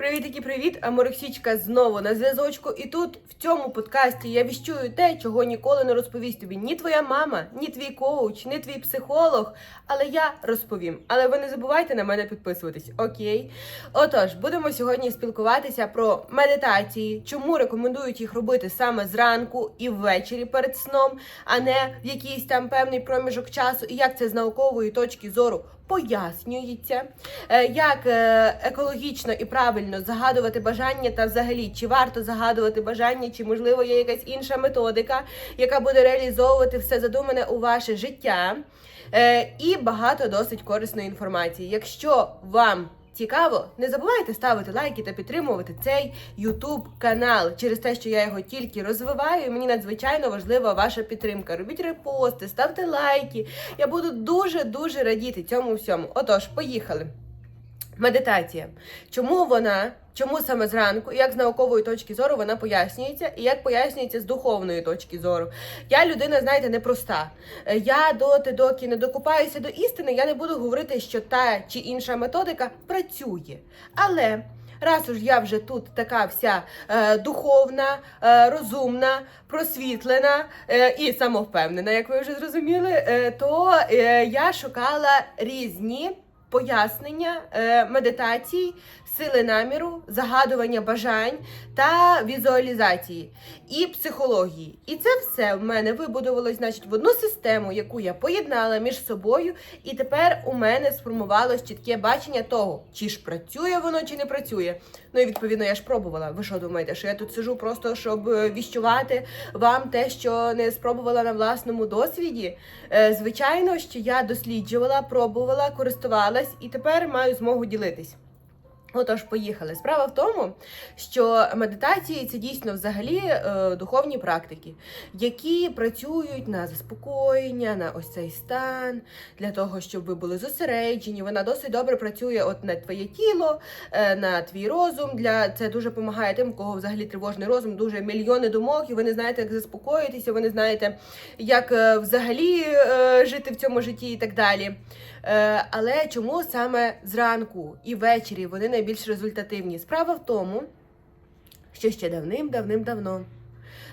Привіт, привіт! Аморексічка знову на зв'язочку. І тут в цьому подкасті я віщую те, чого ніколи не розповість тобі ні твоя мама, ні твій коуч, ні твій психолог. Але я розповім. Але ви не забувайте на мене підписуватись, окей? Отож, будемо сьогодні спілкуватися про медитації, чому рекомендують їх робити саме зранку і ввечері перед сном, а не в якийсь там певний проміжок часу, і як це з наукової точки зору пояснюється, е, як е, екологічно і правильно загадувати бажання, та взагалі чи варто загадувати бажання, чи можливо є якась інша методика, яка буде реалізовувати все задумане у ваше життя. Е, І багато досить корисної інформації. Якщо вам Цікаво, не забувайте ставити лайки та підтримувати цей YouTube канал через те, що я його тільки розвиваю. і Мені надзвичайно важлива ваша підтримка. Робіть репости, ставте лайки. Я буду дуже дуже радіти цьому всьому. Отож, поїхали. Медитація. Чому вона, чому саме зранку, як з наукової точки зору вона пояснюється, і як пояснюється з духовної точки зору. Я людина, знаєте, непроста. Е, Я доти, доки не докупаюся до істини, я не буду говорити, що та чи інша методика працює. Але. Раз уж я вже тут така вся е, духовна, е, розумна, просвітлена е, і самовпевнена, як ви вже зрозуміли, е, то е, я шукала різні пояснення е, медитацій, сили наміру, загадування бажань та візуалізації і психології. І це все в мене вибудувалось значить, в одну систему, яку я поєднала між собою, і тепер у мене сформувалось чітке бачення того, чи ж працює воно, чи не працює. Ну і відповідно я ж пробувала. Ви що думаєте, що я тут сижу просто щоб е, віщувати вам те, що не спробувала на власному досвіді? Е, Звичайно, що я досліджувала, пробувала, користувалась і тепер маю змогу ділитись. Отож, поїхали. Справа в тому, що медитації це дійсно взагалі е, духовні практики, які працюють на заспокоєння, на ось цей стан, для того, щоб ви були зосереджені. Вона досить добре працює от на твоє тіло, е, на твій розум. Для це дуже допомагає тим, у кого взагалі тривожний розум, дуже мільйони думок, і ви не знаєте, як заспокоїтися, ви не знаєте, як е, взагалі е, жити в цьому житті і так далі. Е, але чому саме зранку і ввечері вони найбільш результативні? Справа в тому, що ще давним-давним-давно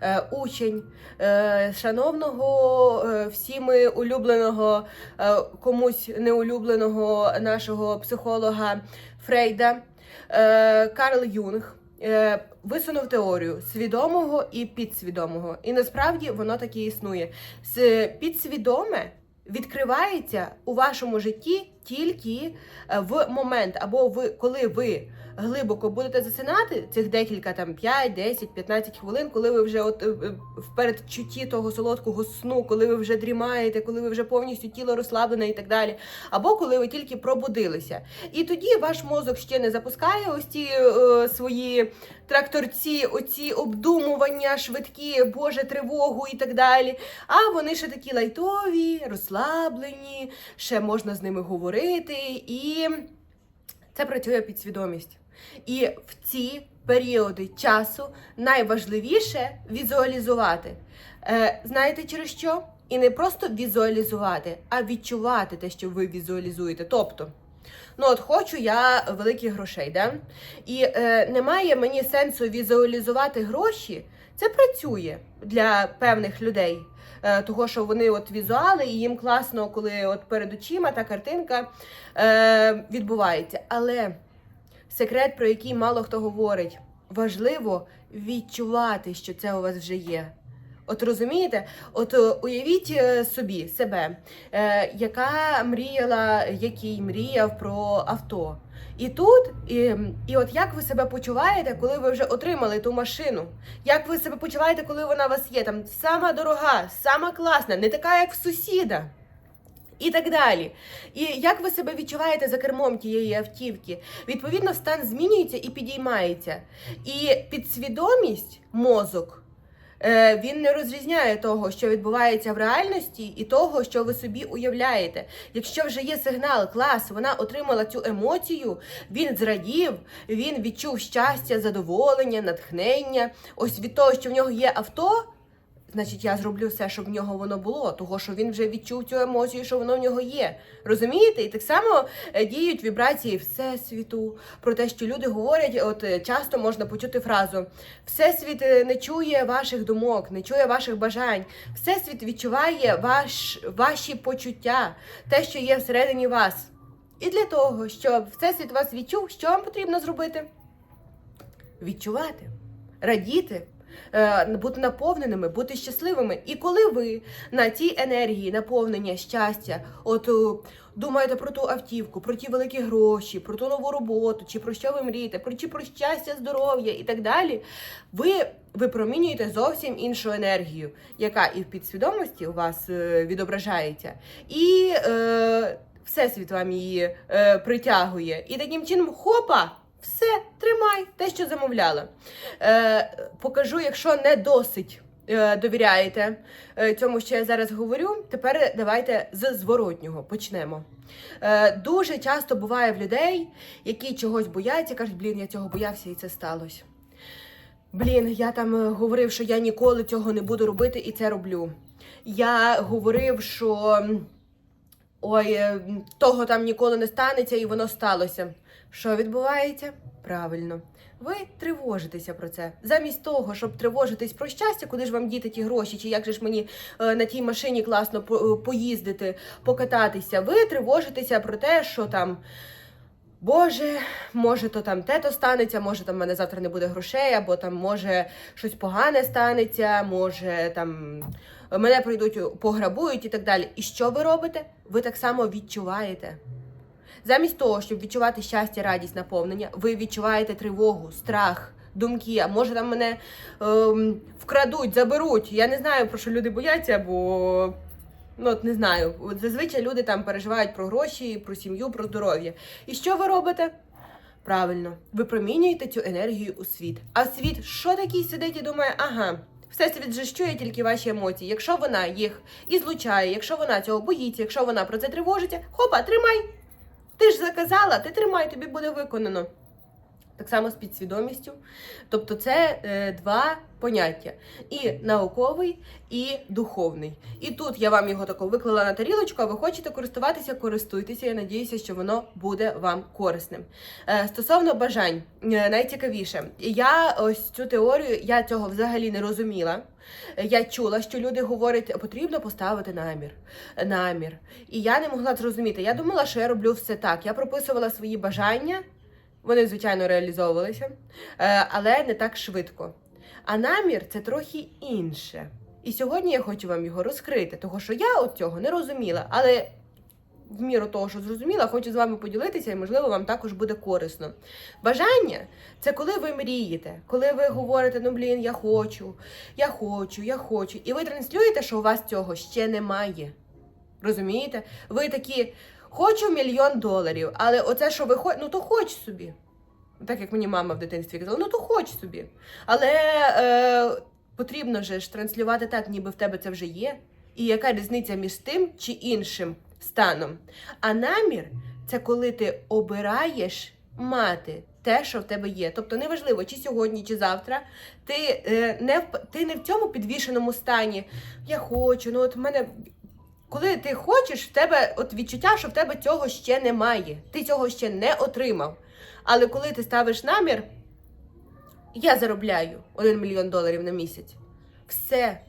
е, учень е, шановного е, всіми улюбленого, комусь неулюбленого нашого психолога Фрейда Карл Юнг. Висунув теорію свідомого і підсвідомого, і насправді воно таки існує. Підсвідоме відкривається у вашому житті тільки е, в момент, або ви, коли ви глибоко будете засинати цих декілька там 5, 10, 15 хвилин, коли ви вже от е, е, в передчутті того солодкого сну, коли ви вже дрімаєте, коли ви вже повністю тіло розслаблене і так далі, або коли ви тільки пробудилися. І тоді ваш мозок ще не запускає ось ці е, свої тракторці, оці обдумування, швидкі, Боже, тривогу і так далі. А вони ще такі лайтові, розслаблені, ще можна з ними говорити, і це працює підсвідомість. І в ці періоди часу найважливіше візуалізувати. Е, знаєте через що? І не просто візуалізувати, а відчувати те, що ви візуалізуєте. Тобто, ну от хочу я великих грошей, да? і е, немає мені сенсу візуалізувати гроші. Це працює для певних людей. Е, того, що вони от візуали, і їм класно, коли от перед очима та картинка е, відбувається. Але секрет, про який мало хто говорить, важливо відчувати, що це у вас вже є. От розумієте, от е, уявіть е, собі себе, е, яка мріяла, який мріяв про авто. І тут, і, і от як ви себе почуваєте, коли ви вже отримали ту машину? Як ви себе почуваєте, коли вона у вас є? Там сама дорога, сама класна, не така, як в сусіда. І так далі. І як ви себе відчуваєте за кермом тієї автівки? Відповідно, стан змінюється і підіймається. І підсвідомість, мозок, він не розрізняє того, що відбувається в реальності, і того, що ви собі уявляєте. Якщо вже є сигнал, клас, вона отримала цю емоцію, він зрадів, він відчув щастя, задоволення, натхнення. Ось від того, що в нього є авто. Значить я зроблю все, щоб в нього воно було, того що він вже відчув цю емоцію, що воно в нього є. Розумієте? І так само е, діють вібрації Всесвіту про те, що люди говорять, от е, часто можна почути фразу: Всесвіт е, не чує ваших думок, не чує ваших бажань. Всесвіт відчуває ваш, ваші почуття, те, що є всередині вас. І для того, щоб Всесвіт вас відчув, що вам потрібно зробити? Відчувати, радіти, бути наповненими, бути щасливими. І коли ви на цій енергії наповнення щастя, от е, думаєте про ту автівку, про ті великі гроші, про ту нову роботу, чи про що ви мрієте, про чи про щастя, здоров'я і так далі, ви випромінюєте зовсім іншу енергію, яка і в підсвідомості у вас е, відображається, і е, всесвіт вам її е, притягує. І таким чином, хопа! Все, тримай те, що замовляла. Е, покажу, якщо не досить е, довіряєте е, цьому, що я зараз говорю. Тепер давайте з зворотнього почнемо. Е, дуже часто буває в людей, які чогось бояться, кажуть, блін, я цього боявся і це сталося. Блін, я там говорив, що я ніколи цього не буду робити, і це роблю. Я говорив, що ой, того там ніколи не станеться, і воно сталося. Що відбувається? Правильно. Ви тривожитеся про це. Замість того, щоб тривожитись про щастя, куди ж вам діти ті гроші, чи як же ж мені е, на тій машині класно е, поїздити, покататися, ви тривожитеся про те, що там. Боже, може, то там те то станеться, може там в мене завтра не буде грошей, або там може щось погане станеться, може там мене прийдуть, пограбують і так далі. І що ви робите? Ви так само відчуваєте. Замість того, щоб відчувати щастя, радість, наповнення, ви відчуваєте тривогу, страх, думки. А може там мене ем, вкрадуть, заберуть. Я не знаю, про що люди бояться, бо ну от не знаю. От Зазвичай люди там переживають про гроші, про сім'ю, про здоров'я. І що ви робите? Правильно, ви промінюєте цю енергію у світ. А світ, що такий сидить і думає, ага. Всесвіт же чує тільки ваші емоції. Якщо вона їх і злучає, якщо вона цього боїться, якщо вона про це тривожиться, хопа, тримай! Ти ж заказала, ти тримай, тобі буде виконано. Так само з підсвідомістю. Тобто це е, два поняття: і науковий, і духовний. І тут я вам його тако виклала на тарілочку, а ви хочете користуватися, користуйтеся. Я надіюся, що воно буде вам корисним. Е, стосовно бажань, е, найцікавіше, я ось цю теорію, я цього взагалі не розуміла. Я чула, що люди говорять, потрібно поставити намір. намір. І я не могла зрозуміти. Я думала, що я роблю все так. Я прописувала свої бажання, вони, звичайно, реалізовувалися, е, але не так швидко. А намір це трохи інше. І сьогодні я хочу вам його розкрити, тому що я от цього не розуміла, але в міру того, що зрозуміла, хочу з вами поділитися, і можливо вам також буде корисно. Бажання це коли ви мрієте, коли ви говорите, ну блін, я хочу, я хочу, я хочу. І ви транслюєте, що у вас цього ще немає. Розумієте? Ви такі, хочу мільйон доларів, але оце, що ви ну то хоч собі. Так як мені мама в дитинстві казала, ну то хоч собі. Але е, потрібно же ж транслювати так, ніби в тебе це вже є. І яка різниця між тим чи іншим станом? А намір це коли ти обираєш мати те, що в тебе є. Тобто неважливо, чи сьогодні, чи завтра, ти, е, не, в, ти не в цьому підвішеному стані. Я хочу, ну от в мене. Коли ти хочеш, в тебе от відчуття, що в тебе цього ще немає. Ти цього ще не отримав. Але коли ти ставиш намір, я заробляю 1 мільйон доларів на місяць. Все.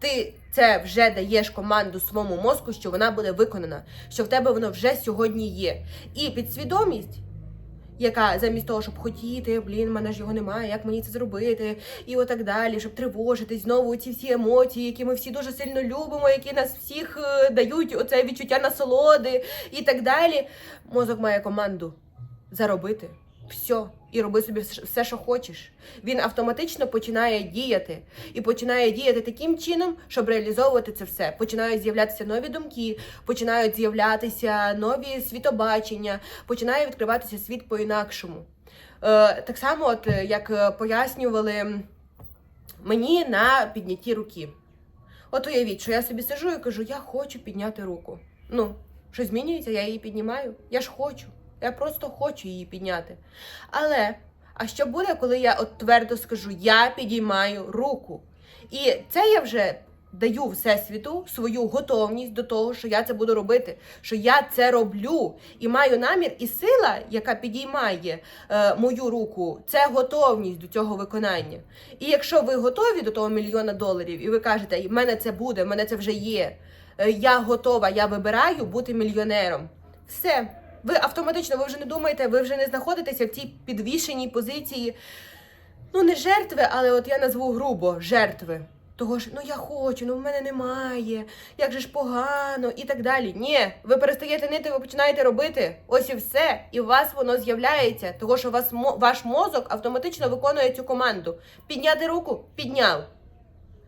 Ти це вже даєш команду своєму мозку, що вона буде виконана, що в тебе воно вже сьогодні є. І підсвідомість, яка замість того, щоб хотіти, блін, мене ж його немає, як мені це зробити, і отак далі, щоб тривожитись, знову ці всі емоції, які ми всі дуже сильно любимо, які нас всіх е, дають оце відчуття насолоди і так далі. Мозок має команду заробити. Все, і роби собі все, що хочеш. Він автоматично починає діяти і починає діяти таким чином, щоб реалізовувати це все. Починають з'являтися нові думки, починають з'являтися нові світобачення, починає відкриватися світ по-інакшому. Е, так само, от е, як е, пояснювали мені на піднятті руки. От уявіть, що я собі сижу і кажу, я хочу підняти руку. Ну, що змінюється, я її піднімаю. Я ж хочу. Я просто хочу її підняти. Але, а що буде, коли я от твердо скажу, я підіймаю руку? І це я вже даю всесвіту свою готовність до того, що я це буду робити, що я це роблю і маю намір, і сила, яка підіймає е, мою руку, це готовність до цього виконання. І якщо ви готові до того мільйона доларів, і ви кажете, в мене це буде, в мене це вже є. е, Я готова, я вибираю бути мільйонером. Все. Ви автоматично, ви вже не думаєте, ви вже не знаходитеся в цій підвішеній позиції. Ну, не жертви, але от я назву грубо жертви. Того ж, ну я хочу, ну в мене немає, як же ж погано і так далі. Ні, ви перестаєте нити, ви починаєте робити. Ось і все. І у вас воно з'являється. Того, що вас, ваш мозок автоматично виконує цю команду. Підняти руку підняв.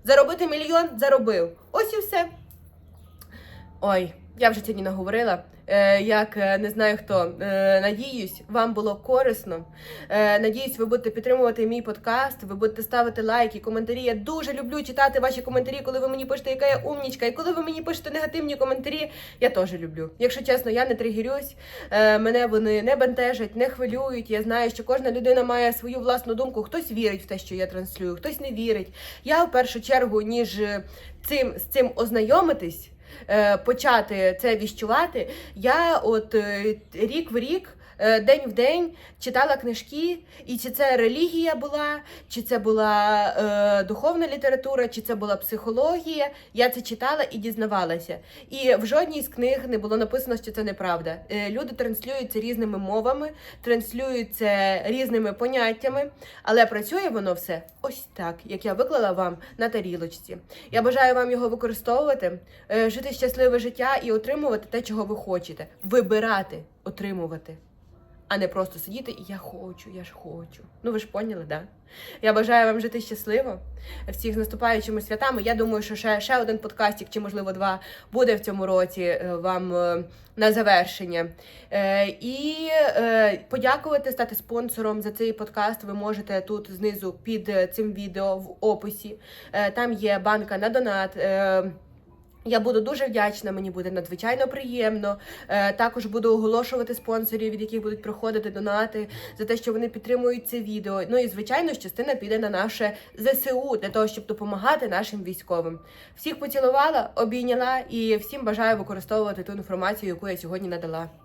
Заробити мільйон заробив. Ось і все. Ой, я вже сьогодні наговорила. Е, як е, не знаю хто. Е, надіюсь, вам було корисно. Надіюсь, ви будете підтримувати мій подкаст, ви будете ставити лайки, коментарі. Я дуже люблю читати ваші коментарі, коли ви мені пишете, яка я умнічка, і коли ви мені пишете негативні коментарі, я теж люблю. Якщо чесно, я не тригерюсь, мене вони не бентежать, не хвилюють. Я знаю, що кожна людина має свою власну думку. Хтось вірить в те, що я транслюю, хтось не вірить. Я в першу чергу, ніж цим з цим ознайомитись почати це віщувати, я от е, рік в рік. Е, День в день читала книжки, і чи це релігія була, чи це була е, духовна література, чи це була психологія. Я це читала і дізнавалася. І в жодній з книг не було написано, що це неправда. Е, люди транслюють це різними мовами, транслюють це різними поняттями, але працює воно все ось так, як я виклала вам на тарілочці. Я бажаю вам його використовувати, е, жити щасливе життя і отримувати те, чого ви хочете. Вибирати, отримувати. А не просто сидіти і я хочу, я ж хочу. Ну ви ж поняли, да? Я бажаю вам жити щасливо. Всіх з наступаючими святами. Я думаю, що ще, ще один подкастик, чи можливо два, буде в цьому році е, вам е, на завершення. Е, І подякувати, стати спонсором за цей подкаст. Ви можете тут знизу під цим відео в описі. Там є банка на донат. Я буду дуже вдячна, мені буде надзвичайно приємно. Е, також буду оголошувати спонсорів, від яких будуть проходити донати за те, що вони підтримують це відео. Ну і звичайно, частина піде на наше ЗСУ для того, щоб допомагати нашим військовим. Всіх поцілувала, обійняла і всім бажаю використовувати ту інформацію, яку я сьогодні надала.